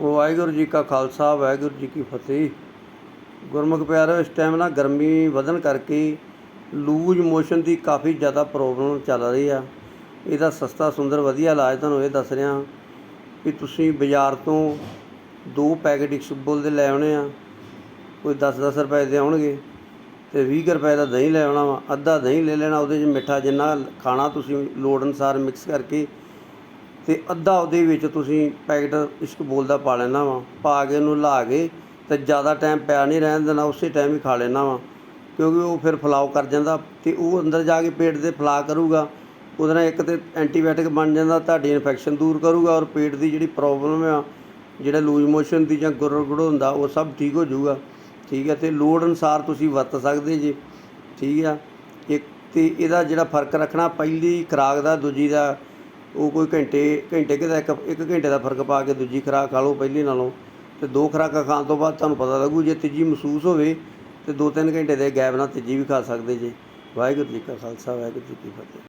ਵਾਹਿਗੁਰੂ ਜੀ ਕਾ ਖਾਲਸਾ, ਵਾਹਿਗੁਰੂ ਜੀ ਕੀ ਫਤਿਹ। ਗੁਰਮੁਖ ਪਿਆਰੋ, ਇਸ ਟਾਈਮ ਨਾ ਗਰਮੀ ਵਧਣ ਕਰਕੇ ਲੂਜ ਮੋਸ਼ਨ ਦੀ ਕਾਫੀ ਜ਼ਿਆਦਾ ਪ੍ਰੋਬਲਮ ਚੱਲ ਰਹੀ ਆ। ਇਹਦਾ ਸਸਤਾ ਸੁੰਦਰ ਵਧੀਆ ਇਲਾਜ ਤੁਹਾਨੂੰ ਇਹ ਦੱਸ ਰਿਹਾ ਕਿ ਤੁਸੀਂ ਬਾਜ਼ਾਰ ਤੋਂ ਦੋ ਪੈਕੇਟ ਇਕਸਬੁਲ ਦੇ ਲੈ ਆਉਣੇ ਆ। ਕੋਈ 10-10 ਰੁਪਏ ਦੇ ਆਉਣਗੇ ਤੇ 20 ਰੁਪਏ ਦਾ ਦਹੀਂ ਲੈ ਆਉਣਾ ਵਾ, ਅੱਧਾ ਦਹੀਂ ਲੈ ਲੈਣਾ, ਉਹਦੇ 'ਚ ਮਿੱਠਾ ਜਿੰਨਾ ਖਾਣਾ ਤੁਸੀਂ ਲੋੜ ਅਨੁਸਾਰ ਮਿਕਸ ਕਰਕੇ ਅਤੇ ਅੱਧਾ ਉਹਦੇ ਵਿੱਚ ਤੁਸੀਂ ਪੈਕਟ ਇਸ਼ਕ ਬੋਲ ਦਾ ਪਾ ਲੈਣਾ ਵਾ। ਪਾ ਕੇ ਉਹਨੂੰ ਲਾ ਕੇ ਅਤੇ ਜ਼ਿਆਦਾ ਟਾਈਮ ਪਿਆ ਨਹੀਂ ਰਹਿਣ ਦੇਣਾ, ਉਸੇ ਟਾਈਮ ਹੀ ਖਾ ਲੈਣਾ ਵਾ। ਕਿਉਂਕਿ ਉਹ ਫਿਰ ਫਲਾਓ ਕਰ ਜਾਂਦਾ ਅਤੇ ਉਹ ਅੰਦਰ ਜਾ ਕੇ ਪੇਟ ਦੇ ਫੈਲਾਅ ਕਰੂਗਾ। ਉਹਦੇ ਨਾਲ ਇੱਕ ਤਾਂ ਐਂਟੀਬਾਇਓਟਿਕ ਬਣ ਜਾਂਦਾ, ਤੁਹਾਡੀ ਇਨਫੈਕਸ਼ਨ ਦੂਰ ਕਰੂਗਾ ਔਰ ਪੇਟ ਦੀ ਜਿਹੜੀ ਪ੍ਰੋਬਲਮ ਆ, ਜਿਹੜਾ ਲੂਜ ਮੋਸ਼ਨ ਦੀ ਜਾਂ ਗੁਰੜ ਹੁੰਦਾ, ਉਹ ਸਭ ਠੀਕ ਹੋ ਜਾਊਗਾ। ਠੀਕ ਹੈ ਤੇ ਲੋੜ ਅਨੁਸਾਰ ਤੁਸੀਂ ਵਰਤ ਸਕਦੇ ਜੀ। ਠੀਕ ਆ। ਇੱਕ ਤੇ ਇਹਦਾ ਜਿਹੜਾ ਫ਼ਰਕ ਰੱਖਣਾ, ਪਹਿਲੀ ਖੁਰਾਕ ਦਾ, ਦੂਜੀ ਦਾ ਉਹ ਕੋਈ ਘੰਟੇ ਘੰਟੇ ਕੁ ਇੱਕ ਇੱਕ ਘੰਟੇ ਦਾ ਫ਼ਰਕ ਪਾ ਕੇ ਦੂਜੀ ਖੁਰਾਕ ਖਾ ਲਓ ਪਹਿਲੀ ਨਾਲੋਂ। ਤੇ ਦੋ ਖੁਰਾਕਾਂ ਖਾਣ ਤੋਂ ਬਾਅਦ ਤੁਹਾਨੂੰ ਪਤਾ ਲੱਗੂ ਜੇ ਤੀਜੀ ਮਹਿਸੂਸ ਹੋਵੇ, ਤੇ ਦੋ ਤਿੰਨ ਘੰਟੇ ਦੇ ਗੈਪ ਨਾਲ ਤੀਜੀ ਵੀ ਖਾ ਸਕਦੇ ਜੇ। ਵਾਹਿਗੁਰੂ ਜੀ ਕਾ ਖਾਲਸਾ, ਵਾਹਿਗੁਰੂ ਜੀ ਕੀ ਫਤਿਹ।